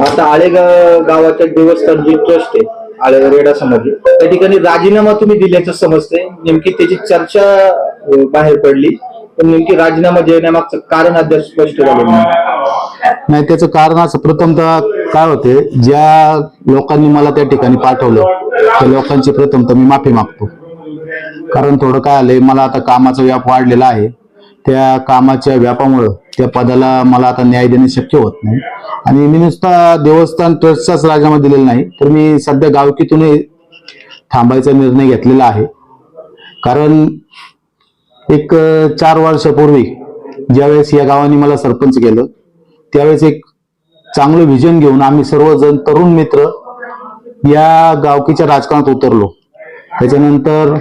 आता आळेगाव गावाच्या देवस्थान जी ट्रस्ट आहे आळेगाव रेडा समाधी त्या ठिकाणी राजीनामा तुम्ही दिल्याचं समजते नेमकी त्याची चर्चा बाहेर पडली. पण नेमकी राजीनामा देण्यामागचं कारण अद्याप स्पष्ट झालं नाही. नाही त्याचं कारण असं प्रथमतः काय होते ज्या लोकांनी मला त्या ठिकाणी पाठवलं त्या लोकांची प्रथमतः मी माफी मागतो. कारण थोडं काय आलंय मला आता कामाचा व्याप वाढलेला आहे. त्या कामाच्या व्यापामुळं त्या पदाला मला आता न्याय देणे शक्य होत नाही. आणि मी नुसता देवस्थान ट्रस्टचाच राजीनामा दिलेला नाही तर मी सध्या गावकीतूनही थांबायचा निर्णय घेतलेला आहे. कारण एक चार वर्षापूर्वी ज्यावेळेस या गावाने मला सरपंच केलं त्यावेळेस एक चांगलं व्हिजन घेऊन आम्ही सर्वजण तरुण मित्र या गावकीच्या राजकारणात उतरलो. त्याच्यानंतर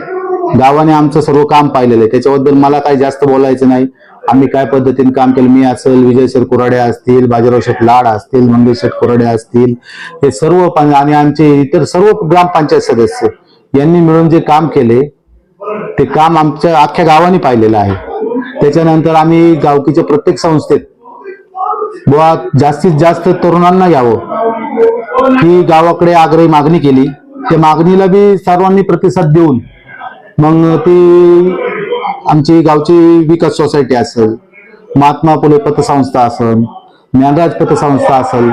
गावाने आमचं सर्व काम पाहिलेलं आहे. त्याच्याबद्दल मला काही जास्त बोलायचं नाही. आम्ही काय पद्धतीने काम केलं? मी असेल विजय शेठ कुराडे असतील बाजीराव शेठ लाड असतील मंगेश शेठ कुराडे असतील हे सर्व आणि आमचे इतर सर्व ग्रामपंचायत सदस्य यांनी मिळून जे काम केले ते काम आमच्या अख्ख्या गावाने पाहिलेलं आहे. त्याच्यानंतर आम्ही गावकीच्या प्रत्येक संस्थेत बुवा जास्तीत जास्त तरुणांना घ्यावं ही गावाकडे आग्रही मागणी केली. त्या मागणीला बी सर्वांनी प्रतिसाद देऊन मग ती आमची गावची विकास सोसायटी असेल महात्मा फुले पतसंस्था असेल ज्ञानराज पतसंस्था असेल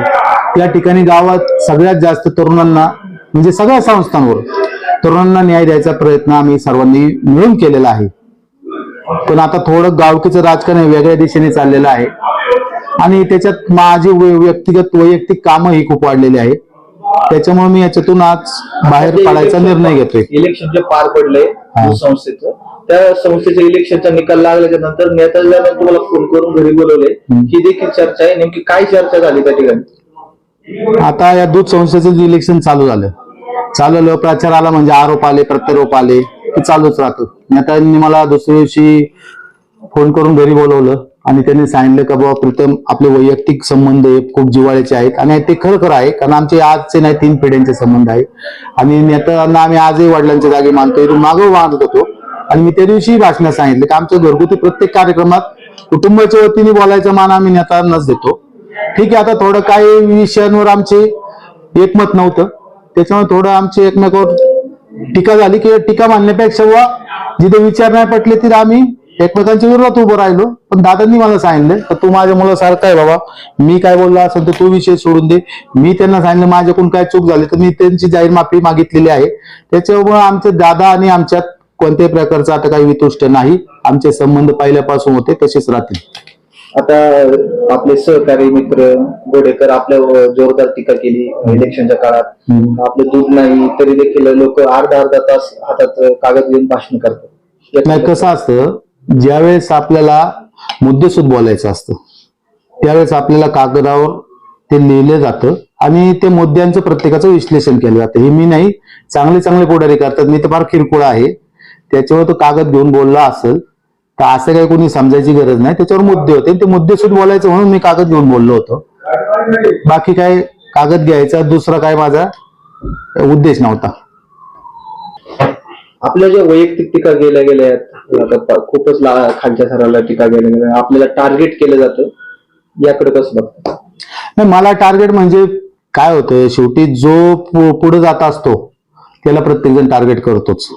त्या ठिकाणी गावात सगळ्यात जास्त तरुणांना म्हणजे सगळ्या संस्थांवर तरुणांना न्याय द्यायचा प्रयत्न आम्ही सर्वांनी मिळून केलेला आहे. पण आता थोडं गावकीचं राजकारण वेगळ्या दिशेने चाललेलं आहे. आणि त्याच्यात माझी वै- व्यक्तिगत वैयक्तिक कामं ही खूप वाढलेली आहेत. त्याच्यामुळे मी याच्यातून आज बाहेर पडायचा निर्णय घेतोय. इलेक्शन जे पार पडलंय हा. संस्थेचं. त्या संस्थेच्या इलेक्शनचा निकाल लागल्याच्या नंतर नेत्याला तुम्हाला फोन करून घरी बोलवले. ही देखील चर्चा आहे. नेमकी काय चर्चा झाली त्या ठिकाणी? आता या दूध संस्थेचं इलेक्शन चालू झालं चालू झालं प्रचार आला म्हणजे आरोप आले प्रत्यारोप आले ते चालूच राहतं. नेत्यांनी मला दुसऱ्या दिवशी फोन करून घरी बोलवलं. आणि त्यांनी सांगितलं का बाबा प्रीतम आपले वैयक्तिक संबंध हे खूप जिवाळ्याचे आहेत आणि ते खरं खरं आहे कारण आमचे आजचे नाही तीन पिढ्यांचे संबंध आहे. आणि नेत्यांना आम्ही आजही वडिलांच्या जागी मानतो इथून मागं मानत होतो आणि मी त्या दिवशी भाषणात सांगितलं की आमच्या घरगुती प्रत्येक कार्यक्रमात कुटुंबाच्या वतीने बोलायचा मान आम्ही नेत्यांनाच देतो. ठीक आहे आता थोडं काही विषयांवर आमचे एकमत नव्हतं. त्याच्यामुळे थोडं आमची एकमेकावर टीका झाली की टीका मानण्यापेक्षा बुवा जिथे विचार नाही पटले तिथे आम्ही एकमेकांच्या विरोधात उभं राहिलो. पण दादांनी मला सांगितलं का तू माझ्या मुलासारखा आहे बाबा. मी काय बोललो असेल तर तू विषय सोडून दे. मी त्यांना सांगितलं माझ्याकडून काय चूक झाली तर मी त्यांची जाहीर माफी मागितलेली आहे. त्याच्यामुळे आमचे दादा आणि आमच्यात कोणत्याही प्रकारचा आता काही वितुष्ट नाही. आमचे संबंध पहिल्यापासून होते तसेच राहतील. आता आपले सहकारी मित्र गोडेकर आपल्या जोरदार टीका केली इलेक्शनच्या काळात. आपलं दूध नाही तरी देखील लोक अर्धा अर्धा तास हातात कागद घेऊन भाषण करतात. नाही कसं असतं ज्यावेळेस आपल्याला मुद्देसूद बोलायचं असतं त्यावेळेस आपल्याला कागदावर ते लिहिलं जातं आणि ते मुद्द्यांचं प्रत्येकाचं विश्लेषण केलं जातं. हे मी नाही चांगले चांगले पुढारी करतात. मी तर फार किरकोळ आहे. त्याच्यावर तो कागद घेऊन बोलला असेल तर असं काही कोणी समजायची गरज नाही. त्याच्यावर मुद्दे होते. ते मुद्देसूद बोलायचं म्हणून मी कागद घेऊन बोललो होतो. बाकी काय कागद घ्यायचा दुसरा काय माझा उद्देश नव्हता. आपल्या ज्या वैयक्तिक टीका केल्या गेल्या आहेत खूपच खालच्या थराला टीका केल्या गेल्या आपल्याला टार्गेट केलं जातं याकडे कसं बघतो नाही मला टार्गेट म्हणजे काय होतं शेवटी जो पुढे जात असतो त्याला प्रत्येक जण टार्गेट करतोच.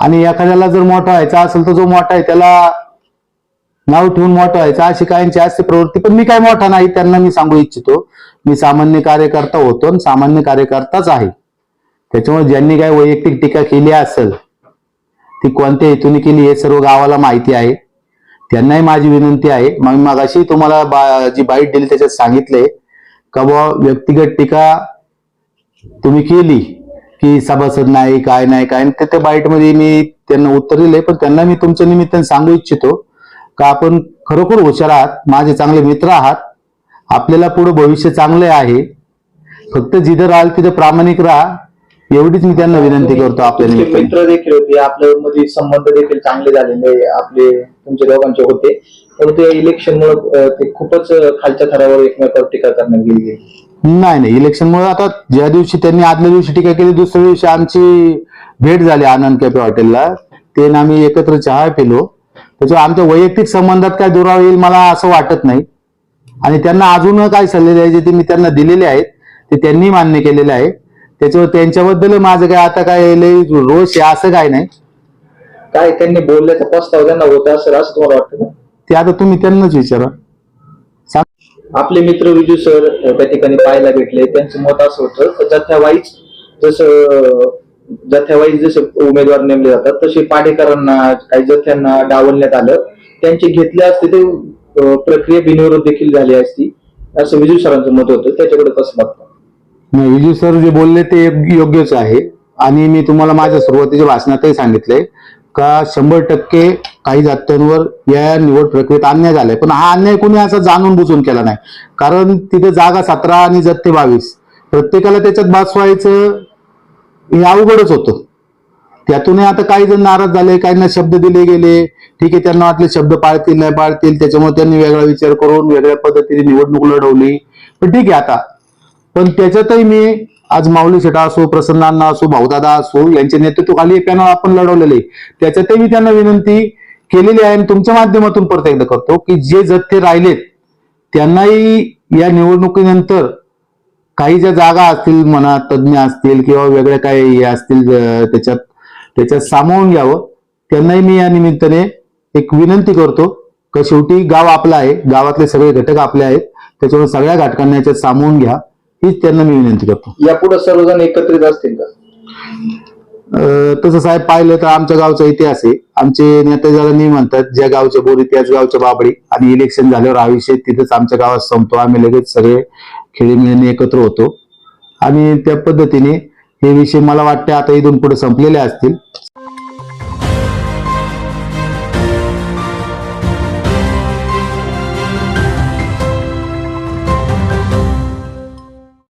आणि एखाद्याला जर मोठा व्हायचा असेल तर जो मोठा आहे त्याला नाव ठेवून मोठा व्हायचा अशी काहींची असते प्रवृत्ती. पण मी काय मोठा नाही त्यांना मी सांगू इच्छितो. मी सामान्य कार्यकर्ता होतो आणि सामान्य कार्यकर्ताच आहे. त्याच्यामुळे ज्यांनी काय वैयक्तिक टीका केली असेल ती कोणत्या हेतूने केली हे सर्व गावाला माहिती आहे. त्यांनाही माझी विनंती आहे. मग मगाशी तुम्हाला बा- जी बाईट दिली त्याच्यात सांगितलंय का बुवा व्यक्तिगत टीका तुम्ही केली की सभासद नाही काय नाही काय नाही त्या बाईटमध्ये मी त्यांना उत्तर दिले पण त्यांना मी तुमच्या निमित्ताने सांगू इच्छितो का आपण खरोखर हुशार आहात माझे चांगले मित्र आहात आपल्याला पुढे भविष्य चांगले आहे. फक्त जिथं राहाल तिथं प्रामाणिक राहा एवढीच मी त्यांना विनंती करतो आपल्या तुमचे निमित्ताने. मित्र देखील होते आपल्या मध्ये संबंध देखील चांगले झालेले आपले तुमच्या दोघांचे होते. परंतु या इलेक्शन मुळे ते खूपच अं, खालच्या थरावर एकमेकावर टीका करण्यात गेली नाही नाही इलेक्शन मुळे आता ज्या दिवशी त्यांनी आदल्या दिवशी टीका केली दुसऱ्या दिवशी आमची भेट झाली आनंद कॅफे हॉटेलला. ते आम्ही एकत्र चहा पिलो. त्याच्यावर आमच्या वैयक्तिक संबंधात काय दुरावा येईल मला असं वाटत नाही. आणि त्यांना अजून काय सल्ले द्यायचे ते मी त्यांना दिलेले आहेत. ते त्यांनी मान्य केलेले आहे. त्याच्यावर त्यांच्याबद्दल माझं काय आता काय लय रोष आहे असं काय नाही. काय त्यांनी बोलल्याचा पस्ताव त्यांना होता असेल असं तुम्हाला वाटतं ते आता तुम्ही त्यांनाच विचारा. आपले मित्र विजू सर त्या ठिकाणी पाहायला भेटले त्यांचं मत असं होतं जथ्यावाईज जसं जथ्यावाईज जसे उमेदवार नेमले जातात तसे पाडेकरांना काही जथ्यांना डावलण्यात आलं. त्यांचे घेतले असते ते प्रक्रिया बिनविरोध देखील झाली असती असं विजू सरांचं मत होतं. त्याच्याकडे कसं बघता? नाही, विजू सर जे बोलले ते योग्यच आहे. आणि मी तुम्हाला माझ्या सुरुवातीच्या भाषणातही सांगितलंय का शंभर टक्के काही जात्यांवर या निवड प्रक्रियेत अन्याय झालाय. पण हा अन्याय कोणी असा जाणून बुजून केला नाही. कारण तिथे जागा सतरा आणि जत्ते बावीस. प्रत्येकाला त्याच्यात बसवायचं हे अवघडच होतं. त्यातूनही आता काही जण नाराज झाले काहींना शब्द दिले गेले. ठीक आहे त्यांना वाटले शब्द पाळतील नाही पाळतील. त्याच्यामुळे त्यांनी वेगळा विचार करून वेगळ्या पद्धतीने निवडणूक लढवली. पण ठीक आहे आता. पण त्याच्यातही मी आज माऊली शेटा असो प्रसन्नांना असो भाऊदादा असो यांच्या नेतृत्वाखाली पॅनल आपण लढवलेले. त्याच्यातही मी त्यांना विनंती केलेली आहे आणि तुमच्या माध्यमातून परत एकदा करतो की जे जत्थे राहिलेत त्यांनाही या निवडणुकीनंतर काही ज्या जागा असतील म्हणा तज्ज्ञ असतील किंवा वेगळ्या काही हे असतील त्याच्यात त्याच्यात सामावून घ्यावं. त्यांनाही मी या निमित्ताने एक विनंती करतो का शेवटी गाव आपला आहे गावातले सगळे घटक आपले आहेत त्याच्यामुळे सगळ्या घटकांना याच्यात सामावून घ्या. हीच त्यांना मी विनंती करतो. यापुढे सर्वजण एकत्रित असतील का? अं, तसं साहेब पाहिलं तर आमच्या गावचा इतिहास आहे. आमचे नेते नेहमी म्हणतात ज्या गावच्या बोरी त्याच गावच्या बाबडी. आणि इलेक्शन झाल्यावर हा विषय तिथंच आमच्या गावात संपतो. आम्ही लगेच सगळे खेळीमेळीने एकत्र होतो. आणि त्या पद्धतीने हे विषय मला वाटते आता इथून पुढे संपलेले असतील.